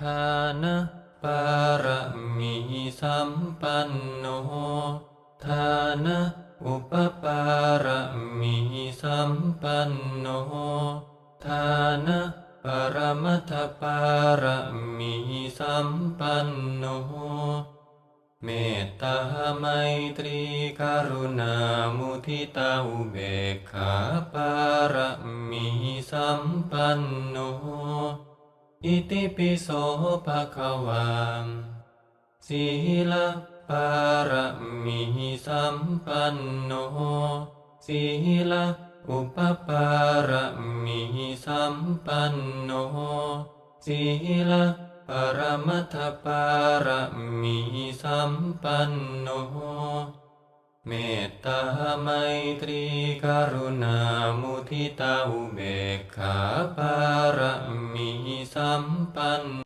ทานะปารมีสัมปันโนทานะอุปปารมีสัมปันโนทานะปรมัตถปารมีสัมปันโนเมตตาไมตรีกรุณามุทิตาอุเบกขาปารมีสัมปันโน อิติปิโสภะคะวังสีลปารมีสัมปันโนสีลอุปปารมีสัมปันโนสีลปรมัตถปารมีสัมปันโนเมตตาไมตรีกรุณามุทิตาอุเบกขาปา สัมปัน